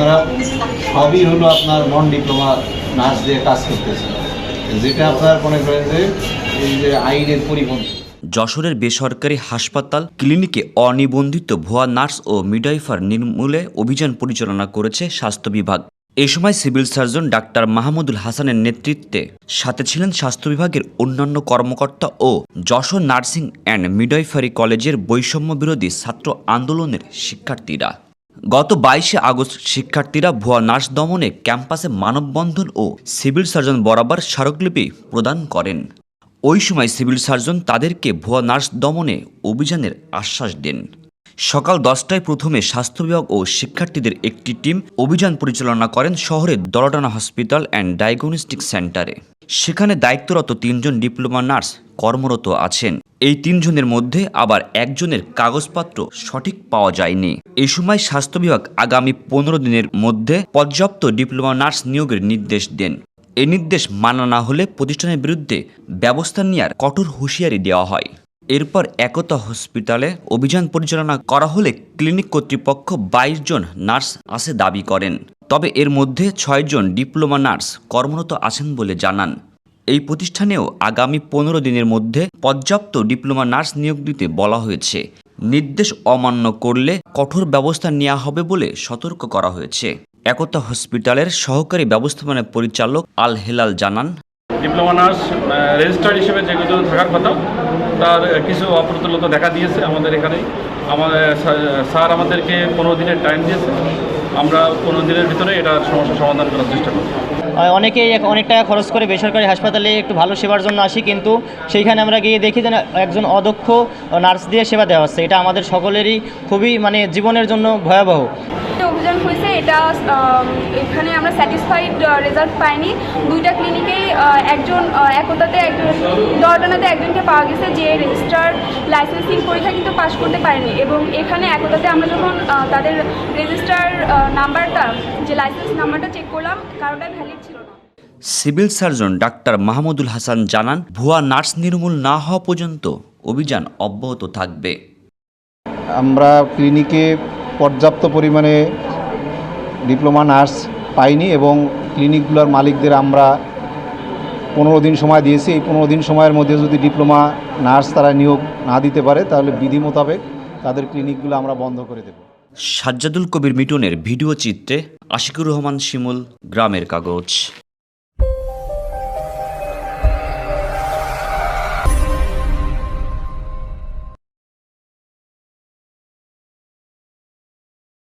আপনারা সবই হলো আপনার নন ডিপ্লোমা নার্স দিয়ে কাজ করতেছেন। যেটা আপনার মনে করেন যে এই যে আইনের পরিপন্থী। যশোরের বেসরকারি হাসপাতাল ক্লিনিকে অনিবন্ধিত ভুয়া নার্স ও মিডওয়াইফার নির্মূলে অভিযান পরিচালনা করেছে স্বাস্থ্য বিভাগ। এ সময় সিভিল সার্জন ডাক্তার মাহমুদুল হাসানের নেতৃত্বে সাথে ছিলেন স্বাস্থ্য বিভাগের অন্যান্য কর্মকর্তা ও যশোর নার্সিং অ্যান্ড মিডওয়াইফারি কলেজের বৈষম্য বিরোধী ছাত্র আন্দোলনের শিক্ষার্থীরা। গত বাইশে আগস্ট শিক্ষার্থীরা ভুয়া নার্স দমনে ক্যাম্পাসে মানববন্ধন ও সিভিল সার্জন বরাবর স্মারকলিপি প্রদান করেন। ওই সময় সিভিল সার্জন তাদেরকে ভুয়া নার্স দমনে অভিযানের আশ্বাস দেন। সকাল দশটায় প্রথমে স্বাস্থ্য বিভাগ ও শিক্ষার্থীদের একটি টিম অভিযান পরিচালনা করেন শহরের দলটানা হসপিটাল অ্যান্ড ডায়াগনস্টিক সেন্টারে। সেখানে দায়িত্বরত তিনজন ডিপ্লোমা নার্স কর্মরত আছেন। এই তিনজনের মধ্যে আবার একজনের কাগজপত্র সঠিক পাওয়া যায়নি। এই সময় স্বাস্থ্য বিভাগ আগামী পনেরো দিনের মধ্যে পর্যাপ্ত ডিপ্লোমা নার্স নিয়োগের নির্দেশ দেন। এ নির্দেশ মানা না হলে প্রতিষ্ঠানের বিরুদ্ধে ব্যবস্থা নেওয়ার কঠোর হুঁশিয়ারি দেওয়া হয়। এরপর একতা হসপিটালে অভিযান পরিচালনা করা হলে ক্লিনিক কর্তৃপক্ষ বাইশ জন নার্স আসে দাবি করেন। তবে এর মধ্যে ছয়জন ডিপ্লোমা নার্স কর্মরত আছেন বলে জানান। এই প্রতিষ্ঠানেও আগামী পনেরো দিনের মধ্যে পর্যাপ্ত ডিপ্লোমা নার্স নিয়োগ দিতে বলা হয়েছে। নির্দেশ অমান্য করলে কঠোর ব্যবস্থা নেওয়া হবে বলে সতর্ক করা হয়েছে। একতা হসপিটালের সহকারী ব্যবস্থাপনা পরিচালক আল হেলাল জানান, ডিপ্লোমা নার্স রেজিস্টার্ড হিসেবে যেগুলো থাকার কথা, তার কিছু অপ্রতুলতা দেখা দিয়েছে আমাদের এখানে। আমাদের স্যার আমাদেরকে পনেরো দিনের টাইম দিয়েছে। আমরা পনেরো দিনের ভিতরে এটার সমস্যা সমাধান করার চেষ্টা আর অনেকেই অনেক টাকা খরচ করে বেসরকারি হাসপাতালে একটু ভালো সেবার জন্য আসি, কিন্তু সেইখানে আমরা গিয়ে দেখি যে একজন অদক্ষ নার্স দিয়ে সেবা দেওয়া হচ্ছে। এটা আমাদের সকলেরই খুবই মানে জীবনের জন্য ভয়াবহ। অভিযান হয়েছে এটা এখানে আমরা স্যাটিসফাইড রেজাল্ট পাইনি। দুইটা ক্লিনিকেই একজন একতাতে একজন দরটানাতে একজনকে পাওয়া গেছে যে রেজিস্টার লাইসেন্সিং পরীক্ষা কিন্তু পাশ করতে পারেনি। এবং এখানে একতাতে আমরা যখন তাদের রেজিস্টার নাম্বারটা যে লাইসেন্স নাম্বারটা চেক করলাম কারোটাই ভ্যালিড ছিল না। Civil surgeon doctor Mahmudul Hasan জানান ভুয়া নার্স নির্মূল না হওয়া পর্যন্ত অভিযান অব্যাহত থাকবে। আমরা ক্লিনিকে পর্যাপ্ত পরিমাণে ডিপ্লোমা নার্স পাইনি এবং ক্লিনিকগুলোর মালিকদের আমরা পনেরো দিন সময় দিয়েছি। এই পনেরো দিন সময়ের মধ্যে যদি ডিপ্লোমা নার্স তারা নিয়োগ না দিতে পারে, তাহলে বিধি মোতাবেক তাদের ক্লিনিকগুলো আমরা বন্ধ করে দেবো। সাজ্জাদুল কবির মিটনের ভিডিও চিত্রে আশিকুর রহমান শিমুল, গ্রামের কাগজ।